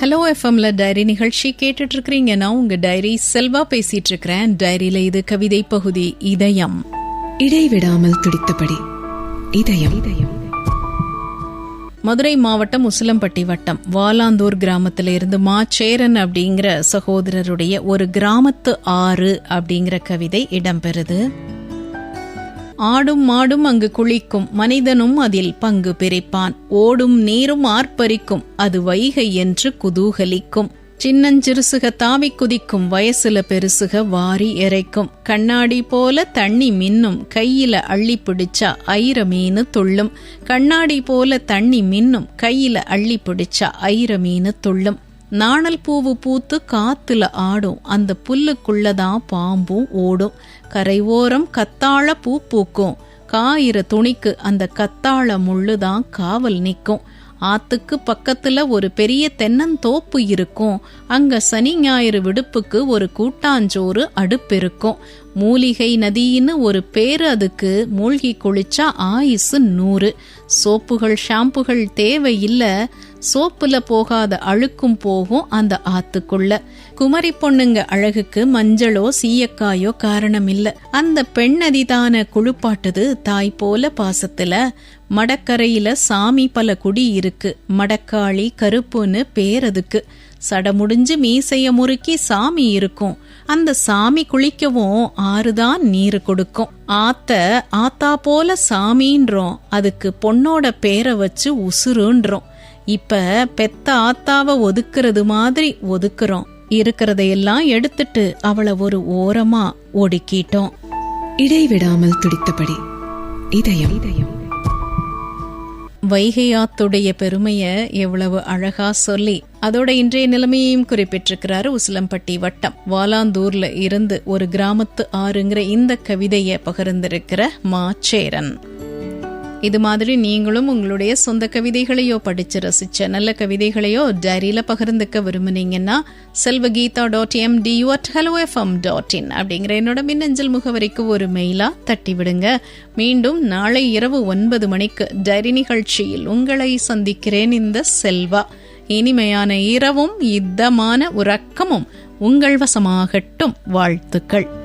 Hello எஃப்எம்ல diary நிகழ்ச்சி கேட்டுட்டு இருக்கிறீங்க நான் உங்க டைரி செல்வா பேசிட்டு இருக்கிறேன் டைரியில இது கவிதை பகுதி இதயம். இடைவிடாமல் துடித்தபடி இதயம் இதயம். மதுரை மாவட்டம் உசிலம்பட்டி வட்டம் வாலாந்தூர் கிராமத்துல இருந்து மா சேரன் அப்படிங்கிற சகோதரருடைய ஒரு கிராமத்து ஆறு அப்படிங்கிற கவிதை இடம்பெறுது. ஆடும் மாடும் அங்கு குளிக்கும். மனிதனும் அதில் பங்கு பிரிப்பான். ஓடும் நீரும் ஆர்ப்பரிக்கும். அது வைகை என்று குதூகலிக்கும். சின்னஞ்சிறுசுக தாவி குதிக்கும். வயசுல பெருசுக வாரி இறைக்கும். கண்ணாடி போல தண்ணி மின்னும். கையில அள்ளி பிடிச்சா ஐர மீனு துள்ளும். கண்ணாடி போல தண்ணி மின்னும். கையில அள்ளி பிடிச்சா ஐர மீனு துள்ளும். நாணல் பூவு பூத்து காத்துல ஆடும். அந்த புல்லுக்குள்ளதான் பாம்பும் ஓடும். கரை ஓரம் கத்தாழ பூ பூக்கும். காயிற துணிக்கு அந்த கத்தாழ முள்ளுதான் காவல் நிற்கும். ஆத்துக்கு பக்கத்துல ஒரு பெரிய தென்னந்தோப்பு இருக்கும். அங்க சனி ஞாயிறு விடுப்புக்கு ஒரு கூட்டாஞ்சோறு அடுப்பு இருக்கும் மூலிகை நதின்னு ஒரு பேரு அதுக்கு. மூழ்கி குளிச்சா ஆயுசு நூறு. சோப்புகள் ஷாம்புகள் தேவையில்லை. சோப்புல போகாத அழுக்கும் போகும் அந்த ஆத்துக்குள்ள. குமரி பொண்ணுங்க அழகுக்கு மஞ்சளோ சீயக்காயோ காரணம் இல்ல அந்த பெண்ணதி தான குழுப்பாட்டுது தாய் போல பாசத்துல. மடக்கரையில சாமி பல குடி இருக்கு. மடக்காளி கருப்புன்னு பேரதுக்கு. சடமுடிஞ்சு மீசைய முறுக்கி சாமி இருக்கும். அந்த சாமி குளிக்கவும் ஆறுதான் நீர் கொடுக்கும். ஆத்த ஆத்தா போல சாமின்றோம். அதுக்கு பொண்ணோட பேரை வச்சு உசுருன்றோம். இப்ப பெத்த ஆத்தாவை ஒதுக்குறது மாதிரி ஒதுக்குறோம். இருக்கிறதையெல்லாம் எடுத்துட்டு அவளை ஒரு ஓரமா ஒடுக்கிட்டோம். இடைவிடாமல் துடித்தபடி இதயம் இதயம் வைகையாத்துடைய பெருமைய எவ்வளவு அழகா சொல்லி அதோட இன்றைய நிலைமையையும் குறிப்பிட்டிருக்கிறாரு உசிலம்பட்டி வட்டம். வாலாந்தூர்ல இருந்து ஒரு கிராமத்து ஆறுங்கிற இந்த கவிதையை பகிர்ந்திருக்கிற மாச்சேரன். இது மாதிரி நீங்களும் உங்களுடைய சொந்த கவிதைகளையோ படிச்சு ரசிச்ச நல்ல கவிதைகளையோ டைரியில பகிர்ந்துக்க விரும்புனீங்கன்னா Selvageetha dot M tu at hello FM dot in அப்படிங்கிற என்னோட மின்னஞ்சல் முகவரிக்கு ஒரு மெயிலா தட்டி விடுங்க மீண்டும் நாளை இரவு ஒன்பது மணிக்கு டைரி நிகழ்ச்சியில் உங்களை சந்திக்கிறேன் இந்த செல்வா. இனிமையான இரவும் இதமான உறக்கமும் உங்கள் வசமாகட்டும். வாழ்த்துக்கள்.